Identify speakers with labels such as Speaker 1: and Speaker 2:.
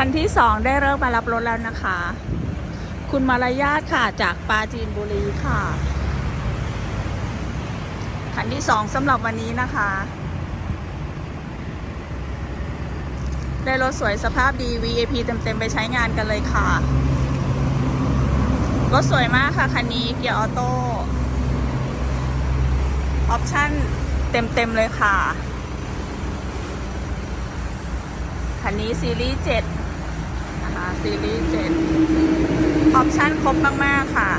Speaker 1: คันที่สองได้เริ่มมารับรถแล้วนะคะ คุณมารยาทค่ะจากปาจีนบุรีค่ะ คันที่สองสำหรับวันนี้นะคะ ได้รถสวยสภาพดี VIP เต็มๆไปใช้งานกันเลยค่ะ รถสวยมากค่ะ คันนี้เกียร์ออโต้ ออปชั่นเต็มๆเลยค่ะคันนี้ซีรีส์7 ซีรีส์เจ็ดออปชั่นครบมาก ๆ ค่ะ